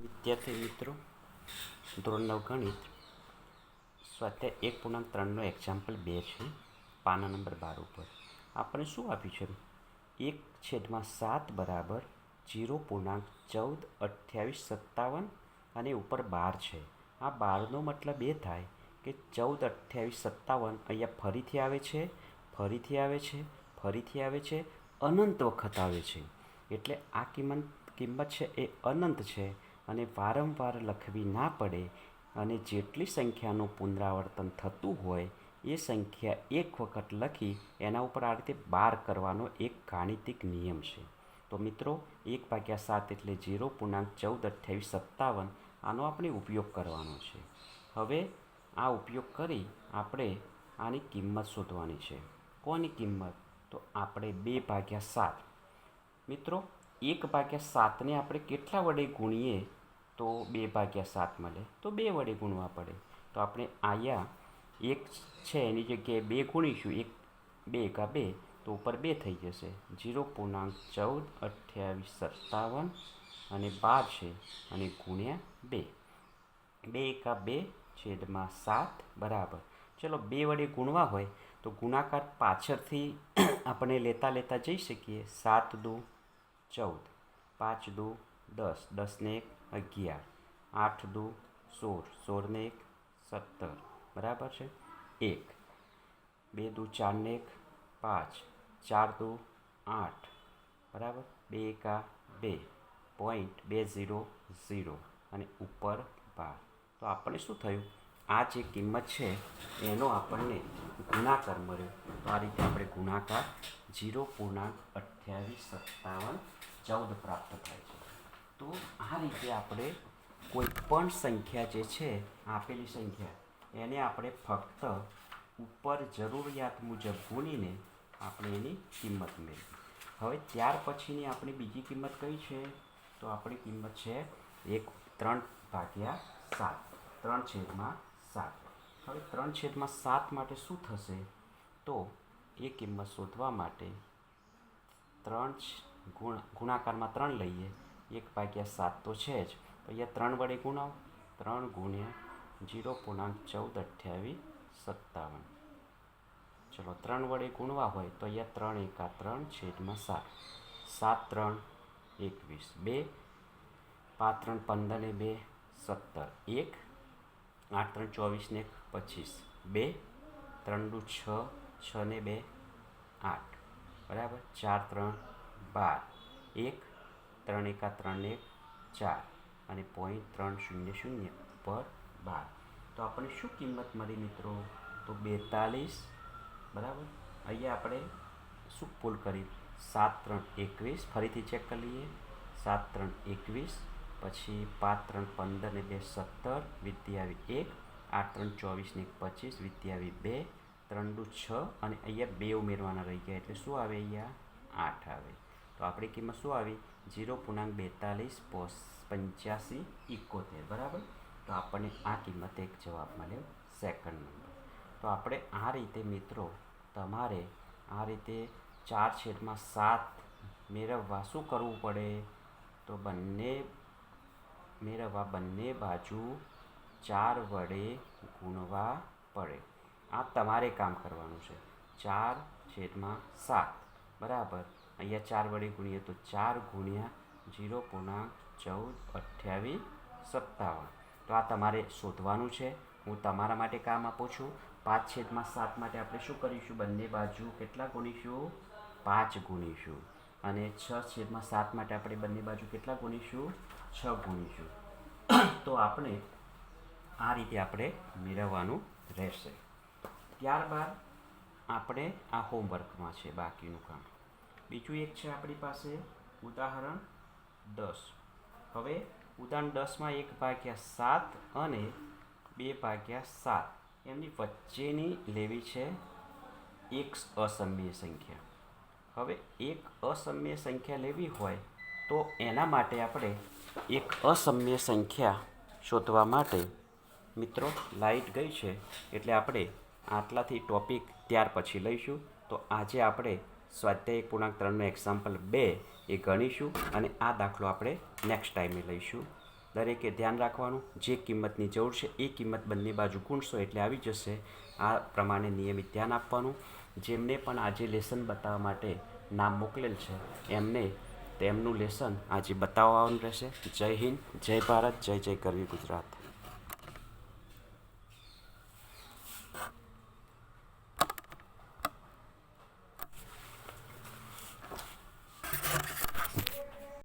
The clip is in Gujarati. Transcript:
વિદ્યાર્થી મિત્રો, ધોરણ નવ ગણિત, સ્વાધ્યાય એક પૂર્ણાંક ત્રણનો એક્ઝામ્પલ બે છે, પાના નંબર બાર ઉપર. આપણે શું આપ્યું છે? એક છેદમાં સાત બરાબર જીરો પૂર્ણાંક ચૌદ અઠ્યાવીસ સત્તાવન અને ઉપર બાર છે. આ બારનો મતલબ એ થાય કે ચૌદ અઠ્યાવીસ સત્તાવન અહીંયા ફરીથી આવે છે, ફરીથી આવે છે, ફરીથી આવે છે, અનંત વખત આવે છે. એટલે આ કિંમત કિંમત છે એ અનંત છે. અને વારંવાર લખવી ના પડે અને જેટલી સંખ્યાનું પુનરાવર્તન થતું હોય, એ સંખ્યા એક વખત લખી એના ઉપર આ રીતે બાર કરવાનો એક ગાણિતિક નિયમ છે. તો મિત્રો, એક ભાગ્યા સાત એટલે જીરો પૂર્ણાંક ચૌદ અઠ્યાવીસ સત્તાવન, આનો આપણે ઉપયોગ કરવાનો છે. હવે આ ઉપયોગ કરી આપણે આની કિંમત શોધવાની છે. કોની કિંમત? તો આપણે બે ભાગ્યા સાત. મિત્રો, એક ભાગ્યા સાતને આપણે કેટલા વડે ગુણીએ? તો બે ભાગ્યા સાત મળે, તો બે વડે ગુણવા પડે. તો આપણે આયા, એક છે, એની જગ્યાએ બે ગુણીશું, એક બે એકા બે, તો ઉપર બે થઈ જશે. જીરો પૂર્ણાંક ચૌદ, અઠ્યાવીસ, સત્તાવન અને બાર છે અને ગુણ્યા બે. બે એકા બે છેદમાં સાત, બરાબર. ચલો, બે વડે ગુણવા હોય, તો ગુણાકાર પાછળથી આપણે લેતા લેતા જઈ શકીએ. સાત દો ચૌદ, પાંચ દો દસ. દસને એક અગિયાર, આઠ દુ, સોળ, સોળને એક, સત્તર, બરાબર છે? એક, બે દુ, ચારને એક, પાંચ, ચાર દુ, આઠ, બરાબર? બે એકા બે, પોઈન્ટ બે ઝીરો ઝીરો, અને ઉપર બાર. તો આપણને શું થયું? આ જે કિંમત છે, એનો આપણને ગુણાકાર મળ્યો. તો આ રીતે આપણે ગુણાકાર જીરો પૂર્ણાંક અઠ્યાવીસ સત્તાવન ચૌદ પ્રાપ્ત થાય છે. તો આ રીતે આપણે કોઈ પણ સંખ્યા જે છે, આપેલી સંખ્યા, એને આપણે ફક્ત ઉપર જરૂરિયાત મુજબ ગુણીને આપણે એની કિંમત મેળવી. હવે ત્યાર પછીની આપણી બીજી કિંમત કઈ છે? તો આપણી કિંમત છે એક ત્રણ ભાગ્યા સાત. ત્રણ છેદમાં સાત. હવે ત્રણ છેદમાં સાત માટે શું થશે? તો એ કિંમત શોધવા માટે ત્રણ ગુણ, ગુણાકારમાં ત્રણ લઈએ. એક ભાગ્યા સાત તો છે જ. અહીંયા ત્રણ વડે ગુણાવો. ત્રણ ગુણ્યા જીરો પૂર્ણાંક ચૌદ અઠ્યાવીસ સત્તાવન. ચલો, ત્રણ વડે ગુણવા હોય તો અહીંયા ત્રણ એકા ત્રણ છેદમાં સાત. સાત ત્રણ એકવીસ. બે. પાંચ ત્રણ પંદર ને બે. સત્તર. એક. આઠ ત્રણ ચોવીસ ને પચીસ. બે. ત્રણ દુ છ. છ ને બે. આઠ. બરાબર? ચાર ત્રણ બાર. એક. ત્રણ એકા ત્રણ એક ચાર અને પોઈન્ટ ત્રણ શૂન્ય શૂન્ય પર બાર. તો આપણને શું કિંમત મળી મિત્રો? તો બેતાલીસ, બરાબર? અહીંયા આપણે શું પુલ કરી? સાત ત્રણ એકવીસ, ફરીથી ચેક કરી લઈએ. સાત ત્રણ એકવીસ, પછી પાંચ ત્રણ પંદર ને બે સત્તર વિદ્યાવી એક, આઠ ત્રણ ચોવીસ ને એક પચીસ વિદ્યાવી બે, ત્રણ દુ છ, અને અહીંયા બે ઉમેરવાના રહી ગયા. એટલે શું આવે અહીંયા? આઠ આવે. તો આપણી કિંમત શું આવી? જીરો પૂર્ણાંક બેતાલીસ પોસ પંચ્યાસી ઇકોતેર, બરાબર? તો આપણને આ કિંમત એક જવાબ મળ્યો સેકન્ડ નંબર તો આપણે આ રીતે મિત્રો તમારે આ રીતે ચાર છેદમાં સાત મેળવવા શું કરવું પડે? તો બંને મેળવવા બંને બાજુ ચાર વડે ગુણવા પડે. આ તમારે કામ કરવાનું છે. ચાર છેદમાં સાત, બરાબર? અહીંયા ચાર વડે ગુણીએ તો ચાર ગુણ્યા જીરો પૂર્ણાંક ચૌદ અઠ્યાવીસ સત્તાવન. તો આ તમારે શોધવાનું છે. હું તમારા માટે કામ આપું છું. પાંચ છેદમાં સાત માટે આપણે શું કરીશું? બંને બાજુ કેટલા ગુણીશું? પાંચ ગુણીશું. અને છ છેદમાં સાત માટે આપણે બંને બાજુ કેટલા ગુણીશું? છ ગુણીશું. તો આપણે આ રીતે આપણે મેળવવાનું રહેશે. ત્યારબાદ આપણે આ હોમવર્કમાં છે બાકીનું કામ. બીજું એક છે આપણી પાસે ઉદાહરણ દસ. હવે ઉદાહરણ દસમાં એક ભાગ્યા સાત અને બે ભાગ્યા સાત. એમની વચ્ચેની લેવી છે એક અસમ્ય સંખ્યા. હવે એક અસમ્ય સંખ્યા લેવી હોય તો એના માટે આપણે એક અસમ્ય સંખ્યા શોધવા માટે મિત્રો લાઇટ ગઈ છે એટલે આપણે આટલાથી ટોપિક ત્યાર પછી લઈશું. તો આજે આપણે સ્વાધ્યાય પૂર્ણાંક ત્રણનો એક્ઝામ્પલ બે એ ગણીશું અને આ દાખલો આપણે નેક્સ્ટ ટાઈમે લઈશું. દરેકે ધ્યાન રાખવાનું, જે કિંમતની જરૂર છે, એ કિંમત બંને બાજુ ગુણશો એટલે આવી જશે. આ પ્રમાણે નિયમિત ધ્યાન આપવાનું. જેમને પણ આજે લેસન બતાવવા માટે નામ મોકલેલ છે, એમને તેમનું લેસન આજે બતાવવાનું રહેશે. જય હિન્દ, જય ભારત, જય જય કરવી ગુજરાત.